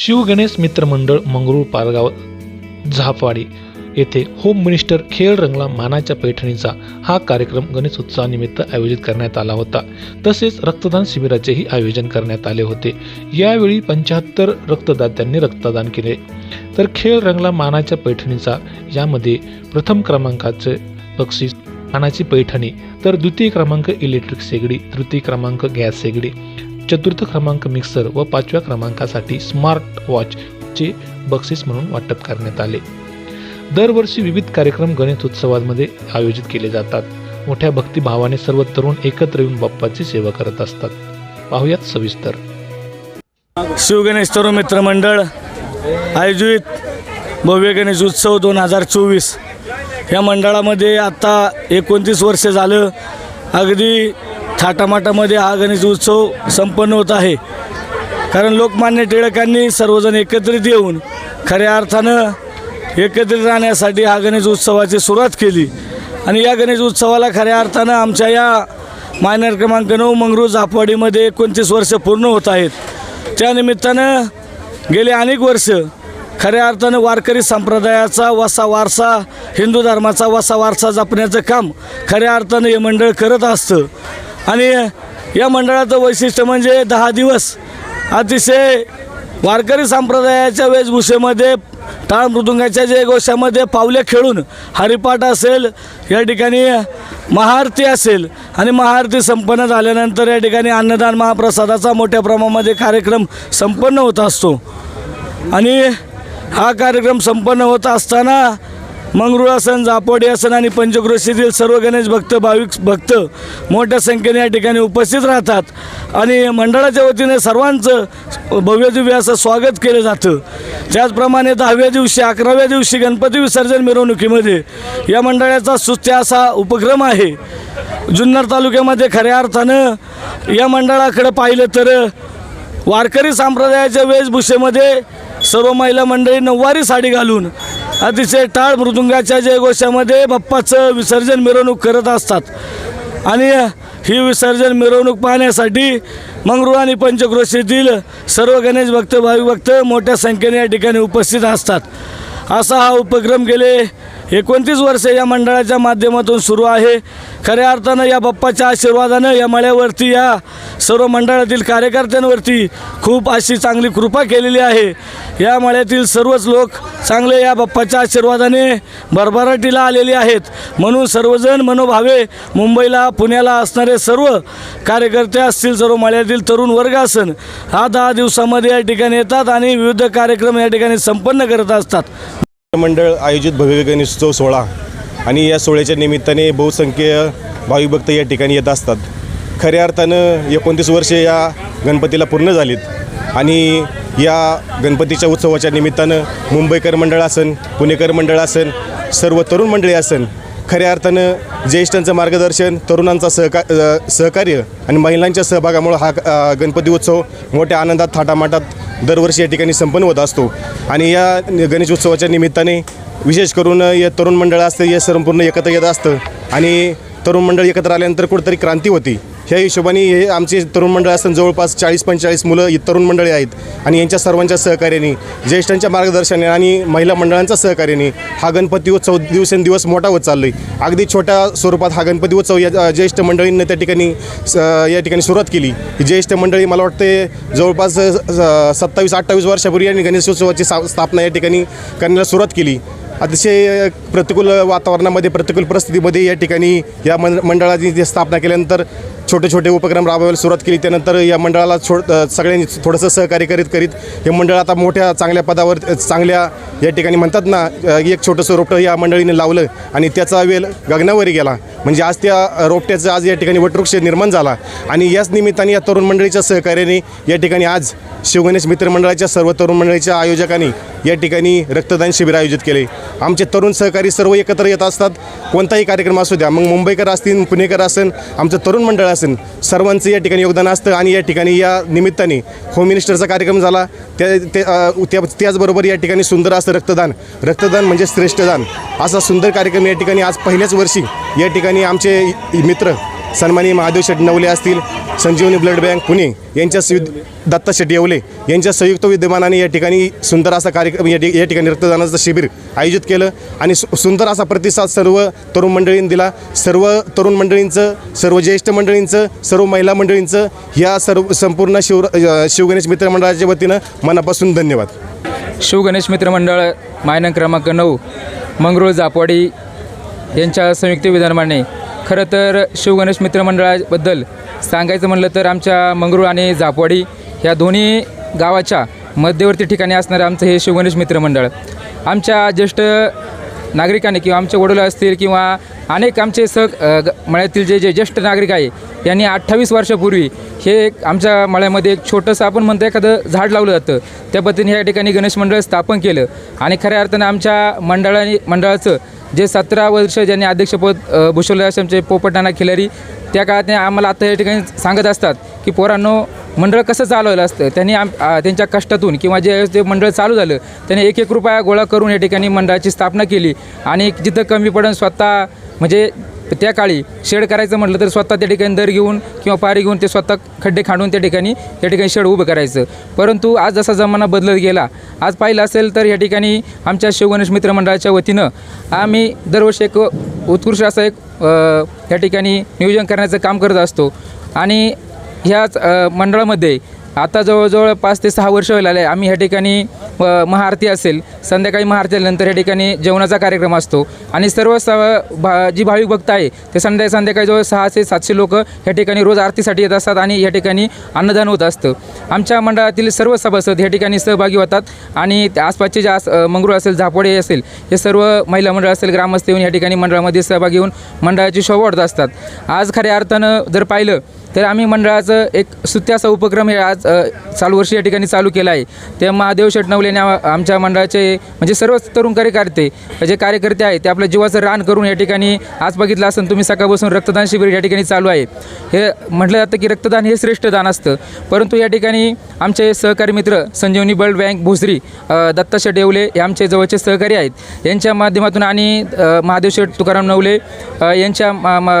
शिवगणेश मित्रमंडळ मंगरूळ पारगाव झापवाडी येथे home minister खेळ रंगला मानाच्या पैठणीचा हा कार्यक्रम गणेश उत्सवानिमित्त आयोजित करण्यात आला होता. तसेच रक्तदान शिबिराचेही आयोजन करण्यात आले होते. यावेळी पंच्याहत्तर रक्तदात्यांनी रक्तदान केले. तर खेळ रंगला मानाच्या पैठणीचा यामध्ये प्रथम क्रमांकाचे बक्षीस मानाची पैठणी तर द्वितीय क्रमांक इलेक्ट्रिक शेगडी तृतीय क्रमांक गॅस शेगडी चतुर्थ क्रमांक मिक्सर व पाचव्या क्रमांकासाठी स्मार्ट वॉचचे बक्षीस म्हणून वाटप करण्यात आले. दरवर्षी विविध कार्यक्रम गणेशोत्सवामध्ये आयोजित केले जातात. मोठ्या भक्तिभावाने सर्व तरुण एकत्र येऊन बाप्पाची सेवा करत असतात. पाहुयात सविस्तर. शिवगणेश तरुण मित्र मंडळ आयोजित भव्य गणेश उत्सव दोन हजार चोवीस. या मंडळामध्ये आत्ता एकोणतीस वर्ष झालं. अगदी थाटामाटामध्ये हा गणेश उत्सव संपन्न होत आहे. कारण लोकमान्य टिळकांनी सर्वजण एकत्रित येऊन खऱ्या अर्थानं एकत्रित राहण्यासाठी हा गणेश उत्सवाची सुरुवात केली. आणि या गणेश उत्सवाला खऱ्या अर्थानं आमच्या या मायनर क्रमांक नऊ मंगरू झापवाडीमध्ये एकोणतीस वर्ष पूर्ण होत आहेत. त्यानिमित्तानं गेले अनेक वर्ष खऱ्या अर्थानं वारकरी संप्रदायाचा वसा वारसा हिंदू धर्माचा वसा वारसा जपण्याचं काम खऱ्या अर्थानं हे मंडळ करत असतं. आणि या मंडळाचं वैशिष्ट्य म्हणजे दहा दिवस अतिशय वारकरी संप्रदायाच्या वेशभूषेमध्ये टाळ मृदुंगाच्या जे गोष्यामध्ये पावले खेळून हरिपाठ असेल या ठिकाणी महाआरती असेल आणि महाआरती संपन्न झाल्यानंतर या ठिकाणी अन्नदान महाप्रसादाचा मोठ्या प्रमाणामध्ये कार्यक्रम संपन्न होत असतो. आणि हा कार्यक्रम संपन्न होत असताना मंगरुळ असन जापोडी असन आणि पंचक्रोशीतील सर्व गणेश भक्त भाविक भक्त मोठ्या संख्येने या ठिकाणी उपस्थित राहतात. आणि मंडळाच्या वतीने सर्वांचं भव्यदिव्य असं स्वागत केलं जातं. त्याचप्रमाणे दहाव्या दिवशी अकराव्या दिवशी गणपती विसर्जन मिरवणुकीमध्ये या मंडळाचा सुस्त्या असा उपक्रम आहे. जुन्नर तालुक्यामध्ये खऱ्या अर्थानं या मंडळाकडं पाहिलं तर वारकरी संप्रदायाच्या वेशभूषेमध्ये सर्व महिला मंडळी नऊवारी साडी घालून अतिशय टाळ मृदुंगाच्या जयघोषामध्ये बाप्पाचं विसर्जन मिरवणूक करत असतात. आणि ही विसर्जन मिरवणूक पाहण्यासाठी मंगरूळ आणि पंचक्रोशीतील सर्व गणेश भक्त भाविक भक्त मोठ्या संख्येने या ठिकाणी उपस्थित असतात. असा हा उपक्रम गेले एकोणतीस वर्ष या मंडळाच्या माध्यमातून सुरू आहे. खऱ्या अर्थानं या बाप्पाच्या आशीर्वादानं या मळ्यावरती या सर्व मंडळातील कार्यकर्त्यांवरती खूप अशी चांगली कृपा केलेली आहे. या मळ्यातील सर्वच लोक चांगले या बाप्पाच्या आशीर्वादाने भरभराटीला आलेले आहेत. म्हणून सर्वजण मनोभावे मुंबईला पुण्याला असणारे सर्व कार्यकर्ते असतील सर्व मळ्यातील तरुण वर्ग असन हा दहा दिवसामध्ये या ठिकाणी येतात आणि विविध कार्यक्रम या ठिकाणी संपन्न करत असतात. मंडळ आयोजित भव्य गणेशोत्सव सोहळा आणि या सोहळ्याच्या निमित्ताने बहुसंख्य भाविक भक्त या ठिकाणी येत असतात. खऱ्या अर्थानं एकोणतीस वर्षे या गणपतीला पूर्ण झालीत आणि या गणपतीच्या उत्सवाच्या निमित्तानं मुंबईकर मंडळ असन पुणेकर मंडळ असन सर्व तरुण मंडळी असन खऱ्या अर्थानं ज्येष्ठांचं मार्गदर्शन तरुणांचा सहका सहकार्य आणि महिलांच्या सहभागामुळं हा गणपती उत्सव मोठ्या आनंदात थाटामाटात दरवर्षी या ठिकाणी संपन्न होत असतो. आणि या गणेश उत्सवाच्या निमित्ताने विशेष करून या तरुण मंडळ असतं हे संपूर्ण एकत्र येत असतं. आणि तरुण मंडळ एकत्र आल्यानंतर कुठेतरी क्रांती होती. ह्या हिशोबाने हे आमचे तरुण मंडळ असताना जवळपास चाळीस पंचेचाळीस मुलं ही तरुण मंडळी आहेत. आणि यांच्या सर्वांच्या सहकार्याने ज्येष्ठांच्या मार्गदर्शनाने आणि महिला मंडळांच्या सहकार्याने हा गणपती उत्सव दिवसेंदिवस मोठा होत चाललो आहे अगदी छोट्या स्वरूपात हा गणपती उत्सव या ज्येष्ठ मंडळींनी त्या ठिकाणी स- या ठिकाणी सुरुवात केली. ही ज्येष्ठ मंडळी मला वाटते जवळपास सत्तावीस अठ्ठावीस वर्षापूर्वी यांनी गणेशोत्सवाची सा स्थापना या ठिकाणी करण्याला सुरुवात केली. अतिशय प्रतिकूल वातावरणामध्ये प्रतिकूल परिस्थितीमध्ये या ठिकाणी या मन मंडळाची स्थापना केल्यानंतर छोटे छोटे उपक्रम राबवायला सुरुवात केली त्यानंतर या मंडळाला छो सगळ्यांनी थोडंसं सहकार्य करीत करीत हे मंडळ आता मोठ्या चांगल्या पदावर चांगल्या या ठिकाणी म्हणतात ना एक छोटंसं रोपटं या मंडळीने लावलं आणि त्याचा वेल गगनावरी गेला. म्हणजे आज त्या रोपट्याचं आज या ठिकाणी वटवृक्ष निर्माण झाला आणि याच निमित्ताने या तरुण मंडळीच्या सहकार्याने या ठिकाणी आज शिवगणेश मित्र मंडळाच्या सर्व तरुण मंडळीच्या आयोजकांनी या ठिकाणी रक्तदान शिबिर आयोजित केले. आमचे तरुण सहकारी सर्व एकत्र येत असतात. कोणताही कार्यक्रम असू द्या. मग मुंबईकर असतील पुणेकर असेल आमचं तरुण मंडळ असेल सर्वांचं या ठिकाणी योगदान असतं आणि या ठिकाणी या निमित्ताने होम मिनिस्टरचा कार्यक्रम झाला. त्या ते त्या त्याचबरोबर या ठिकाणी सुंदर असं रक्तदान. रक्तदान म्हणजे श्रेष्ठदान. असा सुंदर कार्यक्रम या ठिकाणी आज पहिल्याच वर्षी या ठिकाणी आमचे मित्र सन्मानी महादेव शेट्टी नवले असतील संजीवनी ब्लड बँक पुणे यांच्या सु दत्ता शेट्टी येवले यांच्या संयुक्त विद्यमानाने या ठिकाणी सुंदर असा कार्यक्रम या या ठिकाणी रक्तदानाचं शिबिर आयोजित केलं आणि सु सुंदर असा प्रतिसाद सर्व तरुण मंडळींनी दिला. सर्व तरुण मंडळींचं सर्व ज्येष्ठ मंडळींचं सर्व महिला मंडळींचं या सर्व संपूर्ण शिव शिवगणेश मित्रमंडळाच्या वतीनं मनापासून धन्यवाद. शिवगणेश मित्रमंडळ मंडळ क्रमांक नऊ मंगरुळ जापवाडी यांच्या संयुक्त विधानमाने. खरं तर शिवगणेश मित्रमंडळाबद्दल सांगायचं म्हणलं तर आमच्या मंगरूळ आणि जापवाडी ह्या दोन्ही गावाच्या मध्यवर्ती ठिकाणी असणारं आमचं हे शिवगणेश मित्रमंडळ आमच्या ज्येष्ठ नागरिकांनी किंवा आमचे वडील असतील किंवा अनेक आमचे सह ग- मळ्यातील जे जे ज्येष्ठ नागरिक आहे यांनी अठ्ठावीस वर्षापूर्वी हे एक आमच्या मळ्यामध्ये एक छोटंसं आपण म्हणतो एखादं झाड लावलं जातं. त्या पद्धतीने या ठिकाणी गणेश मंडळ स्थापन केलं. आणि खऱ्या अर्थानं आमच्या मंडळाने मंडळाचं जे सतरा वर्ष ज्यांनी अध्यक्षपद भूषवलं असे आमचे पोपटाना खिलारी त्या काळात आम्हाला आता या ठिकाणी सांगत असतात की पोरांनो मंडळ कसं चालवलं असतं? त्यांनी आम त्यांच्या कष्टातून किंवा जे जे मंडळ चालू झालं त्यांनी एक एक रुपया गोळा करून या ठिकाणी मंडळाची स्थापना केली. आणि जिथं कमी पडून स्वतः म्हणजे त्या काळी शेड करायचं म्हटलं तर स्वतः त्या ठिकाणी दर घेऊन किंवा पारी घेऊन ते स्वतः खड्डे खांडून त्या ठिकाणी त्या ठिकाणी शेड उभं करायचं. परंतु आज जसा जमाना बदलत गेला आज पाहिलं असेल तर या ठिकाणी आमच्या शिवगणेश मित्र मंडळाच्या वतीनं आम्ही दरवर्षी एक उत्कृष्ट असं एक या ठिकाणी नियोजन करण्याचं काम करत असतो. आणि ह्याच मंडळामध्ये आता जवळजवळ पाच ते सहा वर्ष व्हायला आले आम्ही ह्या ठिकाणी महाआरती असेल संध्याकाळी महाआरती आल्यानंतर या ठिकाणी जेवणाचा कार्यक्रम असतो. आणि सर्व स भा जी भाविक भक्त आहे ते संध्या संध्याकाळी जवळ सहाशे सातशे लोक ह्या ठिकाणी रोज आरतीसाठी येत असतात आणि या ठिकाणी अन्नदान होत असतं. आमच्या मंडळातील सर्व सभासद ह्या ठिकाणी सहभागी होतात आणि त्या आसपासचे जे आस मंगरूळ असेल झापोडे असेल हे सर्व महिला मंडळ असेल ग्रामस्थ येऊन या ठिकाणी मंडळामध्ये सहभागी होऊन मंडळाची शोभा वाढत असतात. आज खऱ्या अर्थानं जर पाहिलं तर आम्ही मंडळाचं एक सुत्याचा उपक्रम हे आज चालू वर्षी या ठिकाणी चालू केला आहे. ते महादेव शेटनवलेने आमच्या मंडळाचे म्हणजे सर्वच तरुण कार्यकर्ते जे कार्यकर्ते आहेत ते आपल्या जीवाचं रान करून या ठिकाणी आज बघितलं असेल तुम्ही सकाळपासून रक्तदान शिबिर या ठिकाणी चालू आहे. हे म्हटलं जातं की रक्तदान हे श्रेष्ठ दान असतं. परंतु या ठिकाणी आमचे सहकारी मित्र संजीवनी बल्ड बँक भोसरी दत्ता शेट हे आमचे जवळचे सहकारी आहेत. यांच्या माध्यमातून आणि महादेव शेठ तुकाराम नवले यांच्या या मा-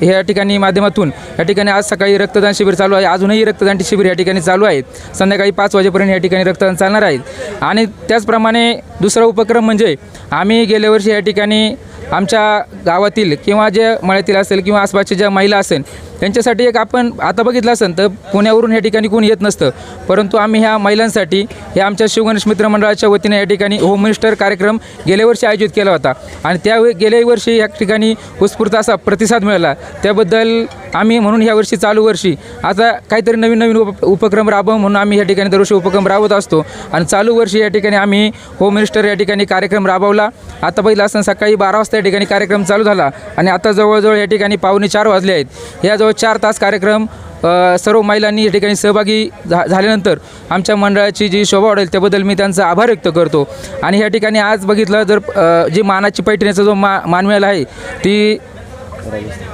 ह्या ठिकाणी माध्यमातून या ठिकाणी आज सकाळी रक्तदान शिबिर चालू आहे. अजूनही रक्तदान शिबिर या ठिकाणी चालू आहेत. संध्याकाळी पाच वाजेपर्यंत या ठिकाणी रक्तदान चालणार आहेत आणि त्याचप्रमाणे दुसरा उपक्रम म्हणजे आम्ही गेल्या वर्षी या ठिकाणी आमच्या गावातील किंवा जे मळ्यातील असेल किंवा आसपासच्या ज्या महिला असेल त्यांच्यासाठी एक आपण आता बघितलं असेल तर पुण्यावरून या ठिकाणी कोणी येत नसतं. परंतु आम्ही ह्या महिलांसाठी हे आमच्या शिवगणेश मित्र मंडळाच्या वतीने या ठिकाणी होम मिनिस्टर कार्यक्रम गेल्या वर्षी आयोजित केला होता. आणि त्या गेल्या वर्षी या ठिकाणी उत्स्फूर्त असा प्रतिसाद मिळाला. त्याबद्दल आम्ही म्हणून ह्या वर्षी चालू वर्षी आता काहीतरी नवीन नवीन उप उपक्रम राबव म्हणून आम्ही या ठिकाणी दरवर्षी उपक्रम राबवत असतो. आणि चालू वर्षी या ठिकाणी आम्ही होम मिनिस्टर या ठिकाणी कार्यक्रम राबवला. आता पहिला असताना सकाळी बारा वाजता या ठिकाणी कार्यक्रम चालू झाला. आणि आता जवळजवळ या ठिकाणी पावणे चार वाजले आहेत. या जवळ चार तास कार्यक्रम सर्व महिलांनी या ठिकाणी सहभागी झा झाल्यानंतर आमच्या मंडळाची जी शोभा वाढेल त्याबद्दल मी त्यांचा आभार व्यक्त करतो. आणि ह्या ठिकाणी आज बघितलं जर जी मानाची पैठणीचा जो मा मान मिळाला आहे ती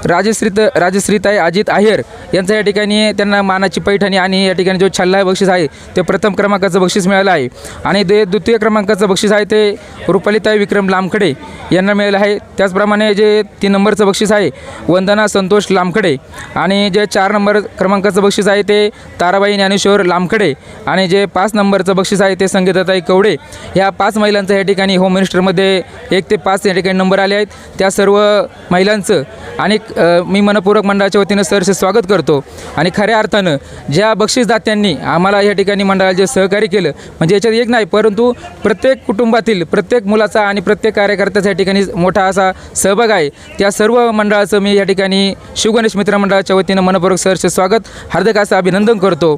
राजश्रीत राजश्रीताई अजित आहेर यांचा या ठिकाणी त्यांना मानाची पैठणी आणि या ठिकाणी जो छल्ला बक्षीस आहे ते प्रथम क्रमांकाचं बक्षीस मिळालं आहे. आणि ते द्वितीय क्रमांकाचं बक्षीस आहे ते रुपालीताई विक्रम लामखडे यांना मिळालं आहे. त्याचप्रमाणे जे तीन नंबरचं बक्षीस आहे वंदना संतोष लामखडे आणि जे चार नंबर क्रमांकाचं बक्षीस आहे ते ताराबाई ज्ञानेश्वर लामखडे आणि जे पाच नंबरचं बक्षीस आहे ते संगीताताई कवडे. ह्या पाच महिलांचं या ठिकाणी होम मिनिस्टरमध्ये एक ते पाच या ठिकाणी नंबर आले आहेत. त्या सर्व महिलांचं आणि मी मनपूरक मंडळाच्या वतीनं सरचे स्वागत करतो. आणि खऱ्या अर्थानं ज्या बक्षीसदात्यांनी आम्हाला या ठिकाणी मंडळाला जे सहकार्य केलं म्हणजे याच्यात एक नाही परंतु प्रत्येक कुटुंबातील प्रत्येक मुलाचा आणि प्रत्येक कार्यकर्त्याचा या ठिकाणी मोठा असा सहभाग आहे. त्या सर्व मंडळाचं मी या ठिकाणी शिवगणेश मित्र मंडळाच्या वतीनं मनपूरक सरचे स्वागत हार्दिक असं अभिनंदन करतो.